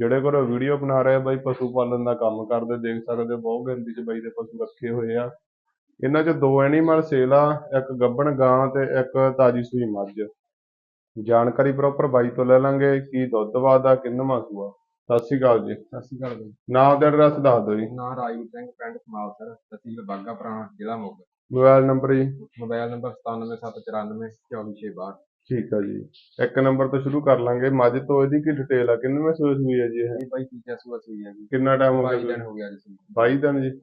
ਜਿਹੜੇ ਕੋਲ ਵੀਡੀਓ ਬਣਾ ਰਹੇ ਆ ਬਾਈ ਪਸ਼ੂ ਪਾਲਣ ਦਾ ਕੰਮ ਕਰਦੇ ਦੇਖ ਸਕਦੇ ਬਹੁਤ ਗਿਣਤੀ 'ਚ ਬਾਈ ਦੇ ਪਸ਼ੂ ਰੱਖੇ ਹੋਏ ਆ। ਇਹਨਾਂ 'ਚ ਦੋ ਐਨੀਮਲ ਸੇਲ ਆ ਇੱਕ ਗੱਭਣ ਗਾਂ ਤੇ ਇੱਕ ਤਾਜੀ ਸੂਈ ਮੱਝ। ਜਾਣਕਾਰੀ ਪ੍ਰੋਪਰ ਬਾਈ ਤੋਂ ਲੈ ਲਾਂਗੇ ਕੀ ਦੁੱਧ ਵਾਦਾ ਕਿੰਨਵਾਂ ਸੂਆ ਸਤਿ ਸ਼੍ਰੀ ਅਕਾਲ ਜੀ। ਸਤਿ ਸ਼੍ਰੀ ਅਕਾਲ ਬਾਈ। ਨਾਮ ਤੇ ਐਡਰੈਸ ਦੱਸ ਦਿਓ ਜੀ। ਨਾਂ ਰਾਜਵੀਰ ਸਿੰਘ ਪਿੰਡ ਸਮਾਲਸਰ ਤਹਿਸੀਲ ਬਾਗਾ ਪੁਰਾਣਾ ਜ਼ਿਲ੍ਹਾ Moga. Mobile number ji. Mobile number 9774942462 ਠੀਕ ਆ ਜੀ। ਇੱਕ ਨੰਬਰ ਤੋਂ ਸ਼ੁਰੂ ਕਰ ਲਾਂਗੇ। ਮੱਝ ਤੋਂ ਇਹਦੀ ਕੀ ਡਿਟੇਲ ਆ? ਕਿੰਨਵੇਂ ਸੂਏ ਸੂਈ ਹੈ ਜੀ ਇਹ? ਇਹ ਬਾਈ ਤੀਜਾ ਸੂਆ ਸੂਈ ਹੈ ਜੀ। ਕਿੰਨਾ ਟਾਈਮ ਹੋ 22 ਗਿਆ ਦਿਨ ਹੋ ਗਿਆ ਜੀ 22 ਦਿਨ ਜੀ?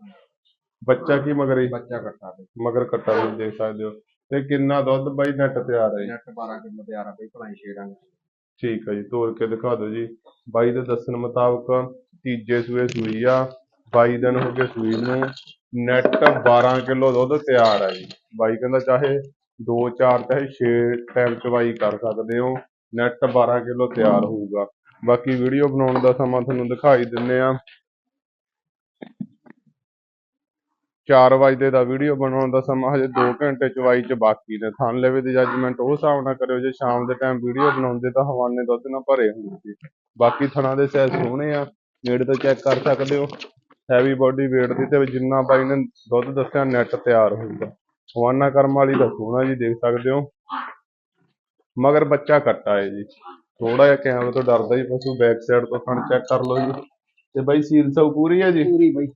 ਬੱਚਾ ਕੀ ਮਗਰ ਜੀ? ਬੱਚਾ ਕੱਟਾ ਤੇ। ਮਗਰ ਕੱਟਾ ਵੀ ਦੇਖ ਸਕਦੇ ਹੋ। ਤੇ ਕਿੰਨਾ ਦੁੱਧ ਬਾਈ ਨੈਟ ਤੇ ਆ ਰਿਹਾ ਜੀ ਨੈਟ 12 ਕਿਲੋ ਤਿਆਰ ਆ ਬਈ ਭਲਾਈ ਰੰਗ। ਠੀਕ ਹੈ ਜੀ ਤੋੜ ਕੇ ਦਿਖਾ ਦਿਓ ਜੀ। ਬਾਈ ਦੇ ਦੱਸਣ ਮੁਤਾਬਕ ਤੀਜੇ ਸੂਏ ਸੂਈ ਆ। 22 ਦਿਨ ਹੋ ਗਏ ਸੂਈ ਨੂੰ। ਨੈਟ 12 ਕਿਲੋ ਦੁੱਧ ਤਿਆਰ ਹੈ ਜੀ। ਬਾਈ ਕਹਿੰਦਾ ਚਾਹੇ 2 4 ਚਾਹੇ 6 ਟਾਈਮ ਚਵਾਈ ਕਰ ਸਕਦੇ ਹੋ। ਨੈਟ 12 ਕਿਲੋ ਤਿਆਰ ਹੋਊਗਾ। ਬਾਕੀ ਵੀਡੀਓ ਬਣਾਉਣ ਦਾ ਸਮਾਂ ਤੁਹਾਨੂੰ ਦਿਖਾਈ ਦਿੰਨੇ ਆ 4 ਵਜੇ ਦਾ ਵੀਡੀਓ ਬਣਾਉਣ ਦਾ ਸਮਾਂ ਹਜੇ 2 ਘੰਟੇ ਚਵਾਈ ਚ ਬਾਕੀ ਨੇ। ਥਾਂ ਲੈਵੇ ਦੀ ਜੱਜਮੈਂਟ ਉਹ ਹਿਸਾਬ ਨਾਲ ਕਰਿਓ, ਜੇ ਸ਼ਾਮ ਦੇ ਟਾਈਮ ਵੀਡੀਓ ਬਣਾਉਂਦੇ ਤਾਂ ਹਵਾਨੇ ਦੁੱਧ ਨਾਲ ਭਰੇ ਹੁੰਦੇ ਸੀ। ਬਾਕੀ ਥਣਾ ਦੇ ਸਾਈਜ਼ ਸੋਹਣੇ ਆ। ਨੇੜੇ ਤੋਂ ਚੈੱਕ ਕਰ ਸਕਦੇ ਹੋ। ਹੈਵੀ ਬੋਡੀ weight ਦੀ ਤੇ ਜਿੰਨਾ ਬਾਈ ਨੇ ਦੁੱਧ ਦੱਸਿਆ ਨੈਟ ਤਿਆਰ ਹੋਊਗਾ। ਹਵਾਨਾ ਕਰਮ ਵਾਲੀ ਦਾ ਸੋਹਣਾ ਜੀ ਦੇਖ ਸਕਦੇ ਹੋ। ਮਗਰ ਬੱਚਾ ਕੱਟਾ ਹੈ ਜੀ। ਥੋੜਾ ਜਿਹਾ ਕੈਮਰੇ ਤੋਂ ਡਰਦਾ ਹੀ ਪਸ਼ੂ ਬੈਕ ਸਾਈਡ ਤੋਂ ਥਣ ਚੈੱਕ ਕਰ ਲਓ ਜੀ। ਤੇ ਬਾਈ ਸੀਲ ਸੌ ਪੂਰੀ ਹੈ ਜੀ? ਪੂਰੀ ਬਾਈ।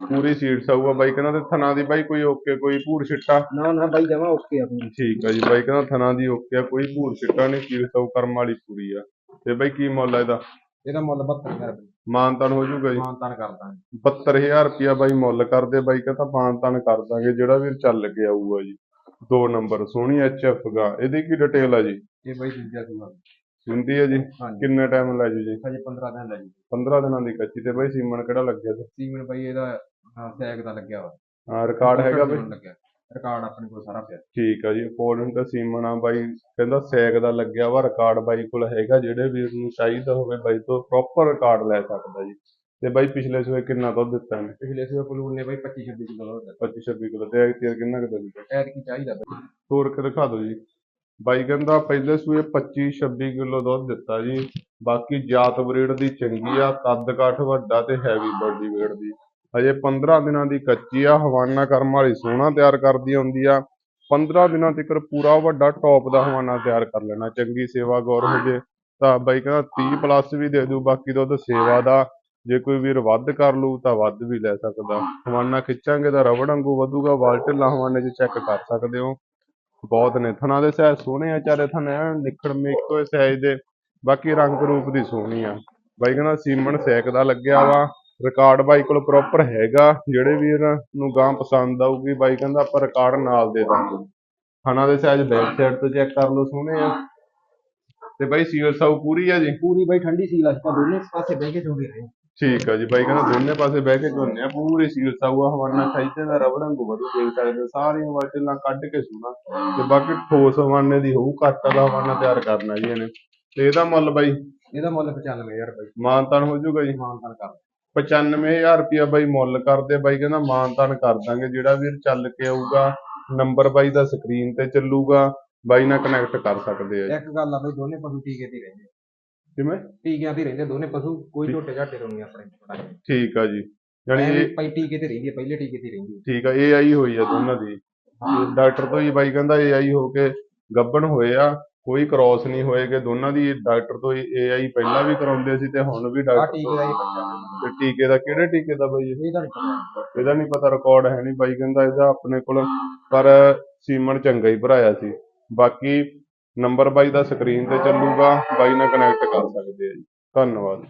ਪੂਰੀ ਸੀਟ ਸੌਗਾ ਬਾਈ ਕਹਿੰਦਾ ਤੇ ਥਣਾ ਦੀ ਬਾਈ ਕੋਈ ਓਕੇ ਕੋਈ ਭੂਰ ਛਿੱਟਾ। ਨਾ ਨਾ ਬਾਈ ਜਮਾ ਓਕੇ ਆ ਪੂਰੀ। ਠੀਕ ਆ ਜੀ ਬਾਈ ਕਹਿੰਦਾ ਥਣਾ ਦੀ ਓਕੇ ਆ ਕੋਈ ਭੂਰ ਛਿੱਟਾ ਨਹੀਂ ਸੀਟ ਸੌ ਕਰਮ ਵਾਲੀ ਪੂਰੀ ਆ। ਤੇ ਬਾਈ ਕੀ ਮੁੱਲ ਆ ਇਹਦਾ? ਇਹਦਾ ਮੁੱਲ 72000 ਰੁਪਏ। ਮਾਨਤਾਨ ਹੋ ਜਾਊਗਾ ਜੀ। ਮਾਨਤਾਨ ਕਰਦਾ 72000 ਰੁਪਿਆ ਬਾਈ ਮੁੱਲ ਕਰਦੇ ਬਾਈ ਕਹਿੰਦਾ ਮਾਨਤਾਨ ਕਰ ਦਾਂਗੇ ਜਿਹੜਾ ਵੀਰ ਚੱਲ ਕੇ ਆਊਗਾ ਜੀ। ਦੋ ਨੰਬਰ ਸੋਹਣੀ ਐਚ ਐਫ ਗਾ। ਇਹਦੀ ਕੀ ਡਿਟੇਲ ਆ ਜੀ? ਇਹ ਬਾਈ ਤੀਜਾ ਸੂਆ ਸੁਣਦੀ ਹੈ ਜੀ? ਕਿੰਨੇ ਟਾਈਮ ਲੈ ਜੂ ਜੀ? ਹਜੇ 15 ਦਿਨ ਲੱਗੀ 15 ਦਿਨਾਂ ਦੀ ਕੱਚੀ ਤੇ ਬਾਈ ਸੀਮਨ ਕਿਹੜਾ ਲੱਗਿਆ ਤੇ? ਸੀਮਨ ਬਾਈ ਇਹਦਾ ਸੈਕ ਦਾ ਲੱਗਿਆ ਵਾ। ਹਾਂ ਰਿਕਾਰਡ ਹੈਗਾ ਬਾਈ। ਰਿਕਾਰਡ ਆਪਣੇ ਕੋਲ ਸਾਰਾ ਪਿਆ। ਠੀਕ ਆ ਜੀ ਇੰਪੋਰਟੈਂਟ ਸੀਮਨ ਆ ਬਾਈ ਕਹਿੰਦਾ ਸੈਕ ਦਾ ਲੱਗਿਆ ਵਾ ਰਿਕਾਰਡ ਬਾਈ ਕੋਲ ਹੈਗਾ ਜਿਹੜੇ ਵੀਰ ਨੂੰ ਚਾਹੀਦਾ ਹੋਵੇ ਬਾਈ ਤੋਂ ਪ੍ਰੋਪਰ ਰਿਕਾਰਡ ਲੈ ਸਕਦਾ ਜੀ। ਤੇ ਬਾਈ ਪਿਛਲੇ ਸੂਏ ਕਿੰਨਾ ਦੁੱਧ ਦਿੱਤਾ ਨੇ ਪਿਛਲੇ ਸੂਏ ਪਲੂਨ ਨੇ ਬਾਈ 25 26 ਕਿਲੋ ਦਿੱਤਾ। 25 26 ਕਿਲੋ ਤੇ ਐਤਕੀ ਕਿੰਨਾ ਕੁ ਦਿੱਤਾ ਐਤਕੀ ਚਾਹੀਦਾ ਬਾਈ। ਤੋੜ ਕੇ ਦਿਖਾ ਦਿਓ ਜੀ। ਬਾਈ ਕਹਿੰਦਾ ਪਹਿਲੇ ਸੂਏ 25 26 ਕਿਲੋ ਦੁੱਧ ਦਿੱਤਾ ਜੀ ਬਾਕੀ ਜਾਤ ਬਰੀਡ ਦੀ ਚੰਗੀ ਆ ਕੱਦ ਕਾਠ ਵੱਡਾ ਤੇ ਹੈਵੀ ਬੋਡੀ weight ਦੀ। ਹਜੇ 15 ਦਿਨਾਂ ਦੀ ਕੱਚੀ ਆ, ਹਵਾਨਾ ਕਰਮ ਵਾਲੀ ਸੋਹਣਾ ਤਿਆਰ ਕਰਦੀ ਹੁੰਦੀ ਆ। 15 ਦਿਨਾਂ ਤੱਕ ਪੂਰਾ ਵੱਡਾ ਟੌਪ ਦਾ ਹਵਾਨਾ ਤਿਆਰ ਕਰ ਲੈਣਾ, ਚੰਗੀ ਸੇਵਾ ਗੌਰ ਹੋ ਜੇ ਤਾਂ ਬਾਈ ਕਹਿੰਦਾ 30 ਪਲੱਸ ਵੀ ਦੇ ਦੂ, ਬਾਕੀ ਦੁੱਧ ਸੇਵਾ ਦਾ। ਜੇ ਕੋਈ ਵੀਰ ਵੱਧ ਕਰ ਲੂ ਤਾਂ ਵੱਧ ਵੀ ਲੈ ਸਕਦਾ। ਹਵਾਨਾ ਖਿੱਚਾਂਗੇ ਤਾਂ ਰਵੜ ਵਾਂਗੂ ਵਧੂਗਾ ਵਾਲਟਿਲਾ ਹਵਾਨੇ 'ਚ ਚੈੱਕ ਕਰ ਸਕਦੇ ਹੋ। ਬਹੁਤ ਨੇ ਥਣਾ ਦੇ ਸਾਈਜ਼ ਸੋਹਣੇ ਆ ਚਾਰੇ ਥਣ ਐ ਨਿਖੜ ਮੇ ਇੱਕੋ ਸਾਈਜ਼ ਦੇ। ਬਾਕੀ ਰੰਗ ਰੂਪ ਦੀ ਸੋਹਣੀ ਆ। ਬਾਈ ਕਹਿੰਦਾ ਸੀਮਣ ਸੈਕ ਦਾ ਲੱਗਿਆ ਵਾ। ਰਿਕਾਰਡ ਬਾਈ ਕੋਲ ਪ੍ਰੋਪਰ ਹੈਗਾ ਜਿਹੜੇ ਵੀਰ ਨੂੰ ਗਾਂ ਪਸੰਦ ਆਊਗੀ ਬਾਈ ਕਹਿੰਦਾ ਆਪਾਂ ਰਿਕਾਰਡ ਨਾਲ ਦੇ ਦਾਂਗੇ। ਥਣਾ ਦੇ ਸਾਈਜ਼ ਬੈਕ ਸਾਈਡ ਤੋਂ ਚੈੱਕ ਕਰ ਲਓ ਸੋਹਣੇ ਆ। ਤੇ ਬਾਈ ਸੀਲ ਸਾਊ ਪੂਰੀ ਆ ਜੀ? ਪੂਰੀ ਬਾਈ ਠੰਡੀ ਸੀ ਲੱਗ ਤਾਂ ਦੋਨੇ ਪਾਸੇ ਬਹਿ ਕੇ ਚੋਗੇ ਰਹੇ। ਠੀਕ ਆ ਜੀ ਬਾਈ ਕਹਿੰਦਾ ਦੋਨੇ ਪਾਸੇ ਬਹਿ ਕੇ ਝੋਨੇ ਆ। ਪੂਰੀ ਸੀਲ ਸਾਊ ਆ ਹਵਾਨਾ ਖਾਈਤੇ ਦਾ ਰਬੜ ਵਾਂਗੂ ਵਧੂ ਦੇਖ ਸਕਦੇ ਸਾਰੀਆਂ ਵਾਟਲਾਂ ਕੱਢ ਕੇ ਸੁਣਾ ਤੇ ਬਾਕੀ ਠੋਸ ਹਵਾਨੇ ਦੀ ਹੋਊ ਘੱਟ ਦਾ ਹਵਾਨਾ ਤਿਆਰ ਕਰਨਾ ਜੀ ਇਹਨੇ। ਤੇ ਇਹਦਾ ਮੁੱਲ ਬਾਈ? ਇਹਦਾ ਮੁੱਲ 95000 ਬਾਈ ਮਾਨਤਾਨ ਹੋ ਜਾਊਗਾ ਜੀ? ਮਾਨਤਾਨ ਕਰ 95000 ਰੁਪਇਆ ਬਾਈ ਮੁੱਲ ਕਰਦੇ ਬਾਈ ਕਹਿੰਦਾ ਮਾਨਤਾਨ ਕਰ ਦਾਂਗੇ ਜਿਹੜਾ ਵੀਰ ਚੱਲ ਕੇ ਆਊਗਾ ਨੰਬਰ ਬਾਈ ਦਾ ਸਕਰੀਨ ਤੇ ਚੱਲੂਗਾ ਬਾਈ ਨਾਲ ਕਨੈਕਟ ਕਰ ਸਕਦੇ ਆ ਇੱਕ ਗੱਲ ਆ ਬਈ ਦੋਨੇ ਪਸ਼ੂ ਟੀਕੇ ਤੇ ਰਹਿੰਦੇ ਕਿਵੇਂ? ਟੀਕਿਆਂ ਤੇ ਰਹਿੰਦੇ ਦੋਨੇ ਪਸ਼ੂ ਕੋਈ ਝੋਟੇ ਝਾਟੇ ਤੋਂ ਨਹੀਂ ਆਪਣੇ ਠੀਕ ਆ ਜੀ। ਯਾਨੀ ਇਹ ਪਈ ਟੀਕੇ ਤੇ ਰਹਿੰਦੀ ਹੈ ਪਹਿਲੇ ਟੀਕੇ ਤੇ ਰਹਿੰਦੀ ਠੀਕ ਆ ਇਹ ਆਈ ਹੋਈ ਆ ਦੋਨਾਂ ਦੀ। ਡਾਕਟਰ ਤੋਂ ਹੀ ਬਾਈ ਕਹਿੰਦਾ ਇਹ ਆਈ ਹੋ ਕੇ ਗੱਭਣ ਹੋਏ ਆ। ਕੋਈ ਕ੍ਰਾਸ ਨਹੀਂ ਹੋਏਗੇ ਦੋਨਾਂ ਦੀ ਡਾਕਟਰ ਤੋਂ ਏਆਈ ਪਹਿਲਾਂ ਵੀ ਕਰਾਉਂਦੇ ਸੀ ਤੇ ਹੁਣ ਵੀ ਡਾਕਟਰ ਟੀਕੇ ਦਾ ਹੀ ਬੱਚਾ। ਤੇ ਟੀਕੇ ਦਾ ਕਿਹੜੇ ਟੀਕੇ ਦਾ ਬਾਈ ਇਹ? ਇਹਦਾ ਨਹੀਂ ਪਤਾ। ਇਹਦਾ ਨਹੀਂ ਪਤਾ ਰਿਕਾਰਡ ਹੈ ਨਹੀਂ ਬਾਈ ਕਹਿੰਦਾ ਇਹਦਾ ਆਪਣੇ ਕੋਲ ਪਰ ਸੀਮਨ ਚੰਗਾ ਹੀ ਭਰਾਇਆ ਸੀ। ਬਾਕੀ ਨੰਬਰ ਬਾਈ ਦਾ ਸਕਰੀਨ ਤੇ ਚੱਲੂਗਾ ਬਾਈ ਨਾਲ ਕਨੈਕਟ ਕਰ ਸਕਦੇ ਆ ਜੀ। ਧੰਨਵਾਦ।